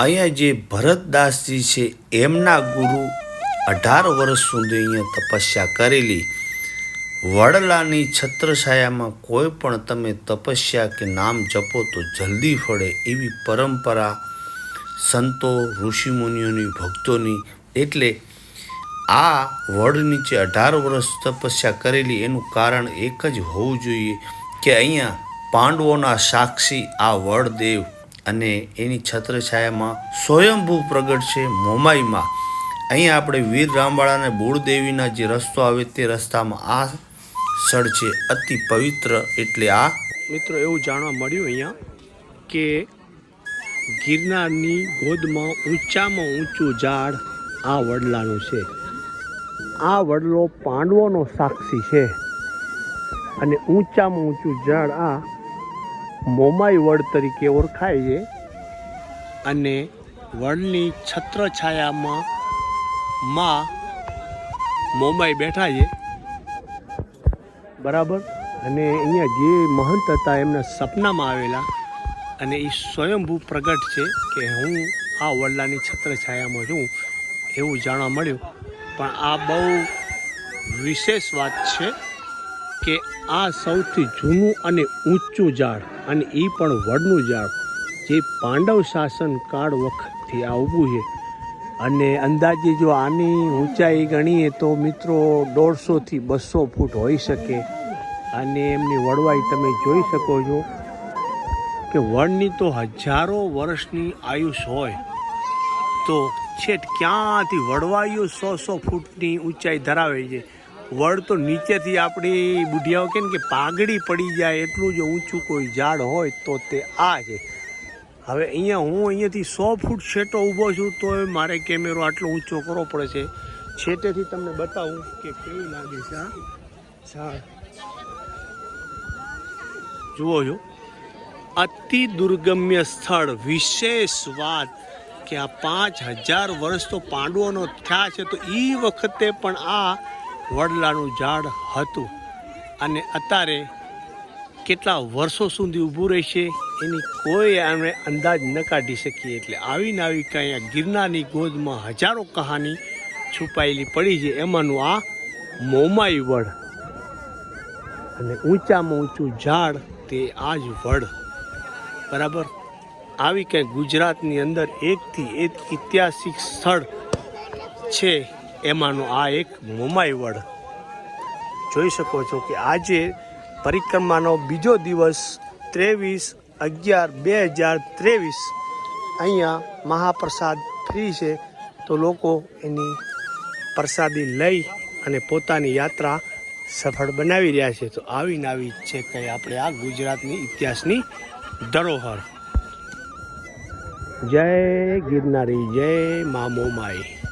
અહીંયા જે ભરતદાસજી છે, એમના ગુરુ અઢાર વર્ષ સુધી અહીંયા તપસ્યા કરેલી. વડલાની છત્રછાયામાં કોઈ પણ તમે તપસ્યા કે નામ જપો તો જલ્દી ફળે એવી પરંપરા સંતો, ઋષિમુનિઓની, ભક્તોની. એટલે આ વડ નીચે અઢાર વર્ષ તપસ્યા કરેલી, એનું કારણ એક જ હોવું જોઈએ કે અહીંયા પાંડવોના સાક્ષી આ વડદેવ અને એની છત્રછાયામાં સ્વયંભૂ પ્રગટ છે મોમાઈમાં. અહીંયા આપણે વીર રામવાળા અને બુળદેવીના જે રસ્તો આવે તે રસ્તામાં આ સ્થળ છે, અતિ પવિત્ર એટલે આ. મિત્રો, એવું જાણવા મળ્યું અહીંયા કે ગિરનારની ગોદમાં ઊંચામાં ઊંચું ઝાડ આ વડલાનું છે. આ વડલો પાંડવોનો સાક્ષી છે અને ઊંચામાં ઊંચું ઝાડ આ મોમાઈ વડ તરીકે ઓળખાય છે. અને વડની છત્રછાયામાં માં મોમાઈ બેઠા છે. બરાબર? અને અહીંયા જે મહંત હતા એમના સપનામાં આવેલા. અને એ સ્વયંભૂ પ્રગટ છે કે હું આ વડલાની છત્રછાયામાં છું એવું જાણવા મળ્યું. પણ આ બહુ વિશેષ વાત છે. કે આ સૌથી જૂનું અને ઊંચું ઝાડ, અને એ પણ વડનું ઝાડ, જે પાંડવ શાસન કાળ વખતથી આ ઊભું છે. અને અંદાજે જો આની ઊંચાઈ ગણીએ તો મિત્રો દોઢસોથી બસો ફૂટ હોઈ શકે. અને એમની વડવાઈ તમે જોઈ શકો છો કે વડની તો હજારો વર્ષની આયુષ હોય. તો છેટ ક્યાંથી વડવાઈઓ સો સો ફૂટની ઊંચાઈ ધરાવે છે? વડ તો નીચેથી આપણી બુઢિયાઓ કે કે પાઘડી પડી જાય, એટલું જો ઊંચું કોઈ ઝાડ હોય તો તે આ છે. હવે અહીંયા હું અહીંયાથી સો ફૂટ છેટો ઊભો છું તો મારે કેમેરો આટલો ઊંચો કરવો પડે છે. છેટેથી તમને બતાવું કે કેવું લાગે છે આ ઝાડ જુઓ છો અતિ દુર્ગમ્ય સ્થળ, વિશેષ વાત કે આ પાંચ હજાર વર્ષ તો પાંડવોનો થયા છે, તો એ વખતે પણ આ વડલાનું ઝાડ હતું. અને અત્યારે કેટલા વર્ષો સુધી ઊભું રહેશે એની કોઈ અમે અંદાજ ન કાઢી શકીએ. એટલે આવીને આવી કંઈ ગિરનારની ગોદમાં હજારો કહાની છુપાયેલી પડી છે. એમાંનું આ મોમાઈ વડ. અને ઊંચામાં ઊંચું ઝાડ તે આ જ વડ. બરાબર? આવી કંઈ ગુજરાતની અંદર એકથી એક ઐતિહાસિક સ્થળ છે. એમાંનું આ એક મોમાઈ વડ. જોઈ શકો છો કે આજે પરિક્રમાનો બીજો દિવસ ત્રેવીસ અગિયાર બે હજાર ત્રેવીસ. અહીંયા મહાપ્રસાદ ફ્રી છે. તો લોકો એની પ્રસાદી લઈ અને પોતાની યાત્રા સફળ બનાવી રહ્યા છે. તો આવી જ છે કંઈ આપણે આ ગુજરાતની ઇતિહાસની ધરોહર. જય ગિરનારી, જય મા મોમાઈ.